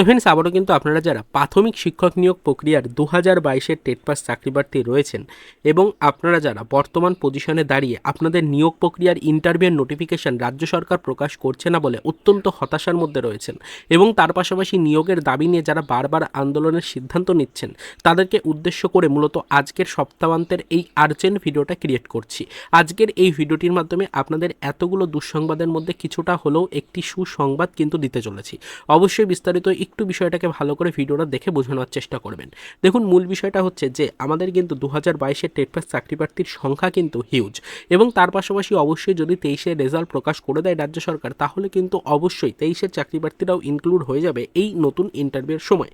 তো ফ্রেন্ডস আবারও কিন্তু আপনারা যারা প্রাথমিক শিক্ষক নিয়োগ প্রক্রিয়ার দু হাজার বাইশের টেট পাস চাকরি প্রার্থী রয়েছেন এবং আপনারা যারা বর্তমান পজিশনে দাঁড়িয়ে আপনাদের নিয়োগ প্রক্রিয়ার ইন্টারভিউর নোটিফিকেশন রাজ্য সরকার প্রকাশ করছে না বলে অত্যন্ত হতাশার মধ্যে রয়েছেন এবং তার পাশাপাশি নিয়োগের দাবি নিয়ে যারা বারবার আন্দোলনের সিদ্ধান্ত নিচ্ছেন, তাদেরকে উদ্দেশ্য করে মূলত আজকের সপ্তাহান্তের এই আর্জেন্ট ভিডিওটা ক্রিয়েট করছি। আজকের এই ভিডিওটির মাধ্যমে আপনাদের এতগুলো দুঃসংবাদের মধ্যে কিছুটা হলেও একটি সুসংবাদ কিন্তু দিতে চলেছি। অবশ্যই বিস্তারিত একটু বিষয়টাকে ভালো করে ভিডিওটা দেখে বোঝানোর চেষ্টা করবেন। দেখুন, মূল বিষয়টা হচ্ছে যে, আমাদের কিন্তু দু হাজার বাইশের টেট পাস চাকরি প্রার্থীর সংখ্যা কিন্তু হিউজ এবং তার পাশাপাশি অবশ্যই যদি তেইশের রেজাল্ট প্রকাশ করে দেয় রাজ্য সরকার, তাহলে কিন্তু অবশ্যই তেইশের চাকরি প্রার্থীরাও ইনক্লুড হয়ে যাবে এই নতুন ইন্টারভিউর সময়।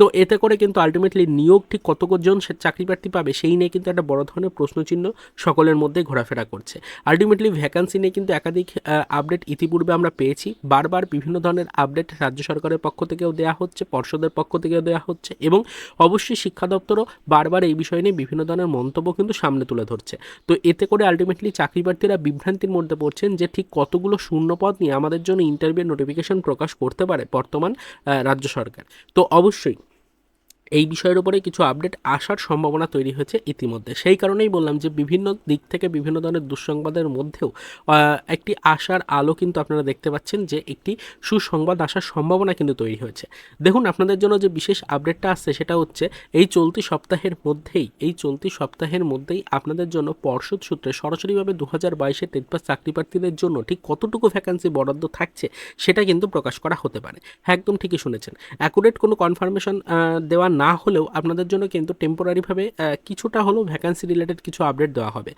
তো এতে করে কিন্তু আলটিমেটলি নিয়োগ ঠিক কত কতজন চাকরি প্রার্থী পাবে, সেই নিয়ে কিন্তু একটা বড় ধরনের প্রশ্নচিহ্ন সকলের মধ্যে ঘোরাফেরা করছে। আলটিমেটলি ভ্যাকান্সি নিয়ে কিন্তু একাধিক আপডেট ইতিপূর্বে আমরা পেয়েছি। বারবার বিভিন্ন ধরনের আপডেট রাজ্য সরকারের পক্ষ থেকেও দেওয়া হচ্ছে, পর্ষদের পক্ষ থেকে দেওয়া হচ্ছে এবং অবশ্যই শিক্ষা দপ্তরও বারবার এই বিষয় নিয়ে বিভিন্ন ধরনের মন্তব্য কিন্তু সামনে তুলে ধরছে। তো এতে করে আলটিমেটলি চাকরি প্রার্থীরা বিভ্রান্তির মধ্যে পড়ছেন যে ঠিক কতগুলো শূন্যপদ নিয়ে আমাদের জন্য ইন্টারভিউ নোটিফিকেশন প্রকাশ করতে পারে বর্তমান রাজ্য সরকার। তো অবশ্যই এই বিষয়ের উপরে কিছু আপডেট আসার সম্ভাবনা তৈরি হয়েছে ইতিমধ্যে। সেই কারণেই বললাম যে বিভিন্ন দিক থেকে বিভিন্ন ধরনের দুঃসংবাদের মধ্যেও একটি আশার আলো কিন্তু আপনারা দেখতে পাচ্ছেন যে একটি সুসংবাদ আসার সম্ভাবনা কিন্তু তৈরি হয়েছে। দেখুন, আপনাদের জন্য যে বিশেষ আপডেটটা আসছে সেটা হচ্ছে, এই চলতি সপ্তাহের মধ্যেই, এই চলতি সপ্তাহের মধ্যেই আপনাদের জন্য পর্ষদ সূত্রে সরাসরিভাবে দু হাজার বাইশে টেট পাস চাকরি প্রার্থীদের জন্য ঠিক কতটুকু ভ্যাকান্সি বরাদ্দ থাকছে সেটা কিন্তু প্রকাশ করা হতে পারে। হ্যাঁ একদম ঠিকই শুনেছেন। অ্যাকুরেট কোনো কনফার্মেশন দেওয়া না হলেও আপনাদের জন্য কিন্তু টেম্পোরারিভাবে কিছুটা হলেও ভ্যাকান্সি রিলেটেড কিছু আপডেট দেওয়া হবে।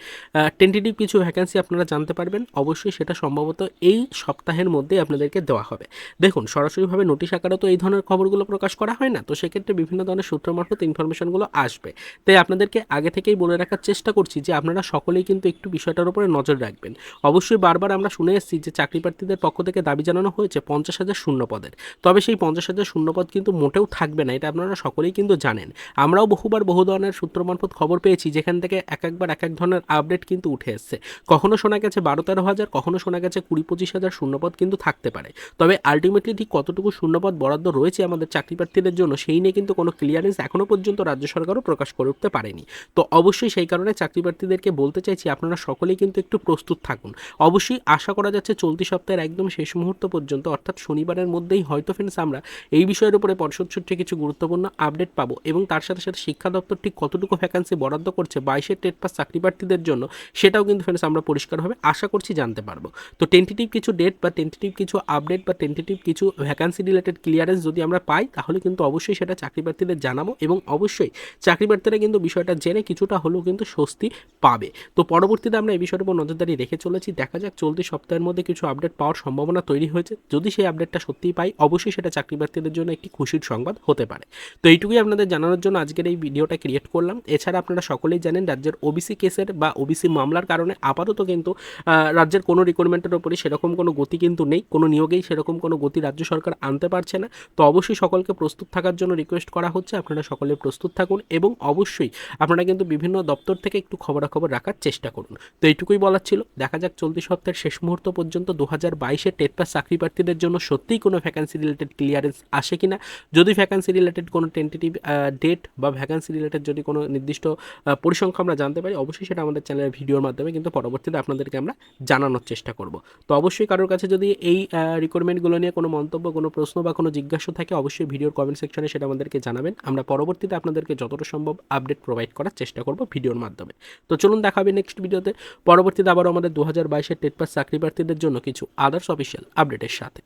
টেন্টেটিভ কিছু ভ্যাকান্সি আপনারা জানতে পারবেন। অবশ্যই সেটা সম্ভবত এই সপ্তাহের মধ্যেই আপনাদেরকে দেওয়া হবে। দেখুন, সরাসরিভাবে নোটিশ আকারে তো এই ধরনের খবরগুলো প্রকাশ করা হয় না, তো সেক্ষেত্রে বিভিন্ন ধরনের সূত্র মারফত ইনফরমেশনগুলো আসবে। তাই আপনাদেরকে আগে থেকেই বলে রাখার চেষ্টা করছি যে আপনারা সকলেই কিন্তু একটু বিষয়টার উপরে নজর রাখবেন। অবশ্যই বারবার আমরা শুনে এসেছি যে চাকরি প্রার্থীদের পক্ষ থেকে দাবি জানানো হয়েছে পঞ্চাশ হাজার শূন্য পদের। তবে সেই পঞ্চাশ হাজার শূন্য পদ কিন্তু মোটেও থাকবে না, এটা আপনারা সকলেই কিন্তু জানেন। আমরাও বহুবার বহু ধরনের সূত্র মারফত খবর পেয়েছি, যেখান থেকে এক একবার এক এক ধরনের আপডেট কিন্তু উঠে এসছে। কখনো শোনা গেছে বারো তেরো হাজার, কখনো শোনা গেছে কুড়ি পঁচিশ হাজার শূন্যপদ কিন্তু থাকতে পারে। তবে আলটিমেটলি ঠিক কতটুকু শূন্যপদ বরাদ্দ রয়েছে আমাদের চাকরি প্রার্থীদের জন্য, সেই নিয়ে কিন্তু কোনো ক্লিয়ারেন্স এখনও পর্যন্ত রাজ্য সরকারও প্রকাশ করে উঠতে পারেনি। তো অবশ্যই সেই কারণে চাকরি প্রার্থীদেরকে বলতে চাইছি, আপনারা সকলেই কিন্তু একটু প্রস্তুত থাকুন। অবশ্যই আশা করা যাচ্ছে চলতি সপ্তাহের একদম শেষ মুহূর্ত পর্যন্ত, অর্থাৎ শনিবারের মধ্যেই হয়তো ফ্রেন্ডস আমরা, এই বিষয়ের উপরে পর্ষদ সূত্রে কিছু গুরুত্বপূর্ণ আপডেট পাবো এবং তার সাথে সাথে শিক্ষা দপ্তর ঠিক কতটুকু ভ্যাকান্সি বরাদ্দ করছে, বাইশের টেট পাস চাকরি প্রার্থীদের জন্য, সেটাও কিন্তু ফ্রেন্ডস আমরা পরিষ্কারভাবে আশা করছি জানতে পারব। তো টেন্টেটিভ কিছু ডেট বা টেন্টেটিভ কিছু আপডেট বা টেন্টেটিভ কিছু ভ্যাকান্সি রিলেটেড ক্লিয়ারেন্স যদি আমরা পাই, তাহলে কিন্তু অবশ্যই সেটা চাকরি প্রার্থীদের জানাব এবং অবশ্যই চাকরি প্রার্থীরা কিন্তু বিষয়টা জেনে কিছুটা হলেও কিন্তু স্বস্তি পাবে। তো পরবর্তীতে আমরা এই বিষয়ের উপর নজরদারি রেখে চলেছি। দেখা যাক চলতি সপ্তাহের মধ্যে কিছু আপডেট পাওয়ার সম্ভাবনা তৈরি হয়েছে। যদি সেই আপডেটটা সত্যিই পাই, অবশ্যই সেটা চাকরি প্রার্থীদের জন্য একটি খুশির সংবাদ হতে পারে। তো এইটুকুই আপনাদের জানানোর জন্য আজকের এই ভিডিওটা ক্রিয়েট করলাম। এছাড়া আপনারা সকলেই জানেন রাজ্যের ওবিসি কেসের বা ওবিসি মামলার কারণে আপাতত কিন্তু রাজ্যের কোনো রিক্রুটমেন্টের ওপরে সেরকম কোনো গতি কিন্তু নেই। কোনো নিয়োগেই সেরকম কোনো গতি রাজ্য সরকার আনতে পারছে না। তো অবশ্যই সকলকে প্রস্তুত থাকার জন্য রিকোয়েস্ট করা হচ্ছে। আপনারা সকলে প্রস্তুত থাকুন এবং অবশ্যই আপনারা কিন্তু বিভিন্ন দপ্তর থেকে একটু খবরাখবর রাখার চেষ্টা করুন। তো এইটুকুই বলার ছিল। দেখা যাক চলতি সপ্তাহের শেষ মুহূর্ত পর্যন্ত দু হাজার বাইশের টেট পাস চাকরি প্রার্থীদের জন্য সত্যিই কোনো ভ্যাকান্সি রিলেটেড ক্লিয়ারেন্স আসে কিনা। যদি ভ্যাকান্সি রিলেটেড কোনো টেন্টেটিভ ডেট বা ভ্যাকান্সি রিলেটেড যদি কোনো নির্দিষ্ট পরিসংখ্যা আমরা জানতে পারি, অবশ্যই সেটা আমাদের চ্যানেলের ভিডিওর মাধ্যমে কিন্তু পরবর্তীতে আপনাদেরকে আমরা জানানোর চেষ্টা করব। তো অবশ্যই কারোর কাছে যদি এই রিকোয়ারমেন্টগুলো নিয়ে কোনো মন্তব্য, কোনো প্রশ্ন বা কোনো জিজ্ঞাসা থাকে, অবশ্যই ভিডিওর কমেন্ট সেকশনে সেটা আমাদেরকে জানাবেন। আমরা পরবর্তীতে আপনাদেরকে যতটা সম্ভব আপডেট প্রোভাইড করার চেষ্টা করব ভিডিওর মাধ্যমে। তো চলুন দেখা হবে নেক্সট ভিডিওতে পরবর্তীতে আবারও আমাদের দু হাজার বাইশের টেট পাস চাকরি প্রার্থীদের জন্য কিছু আদার্স অফিসিয়াল আপডেটের সাথে।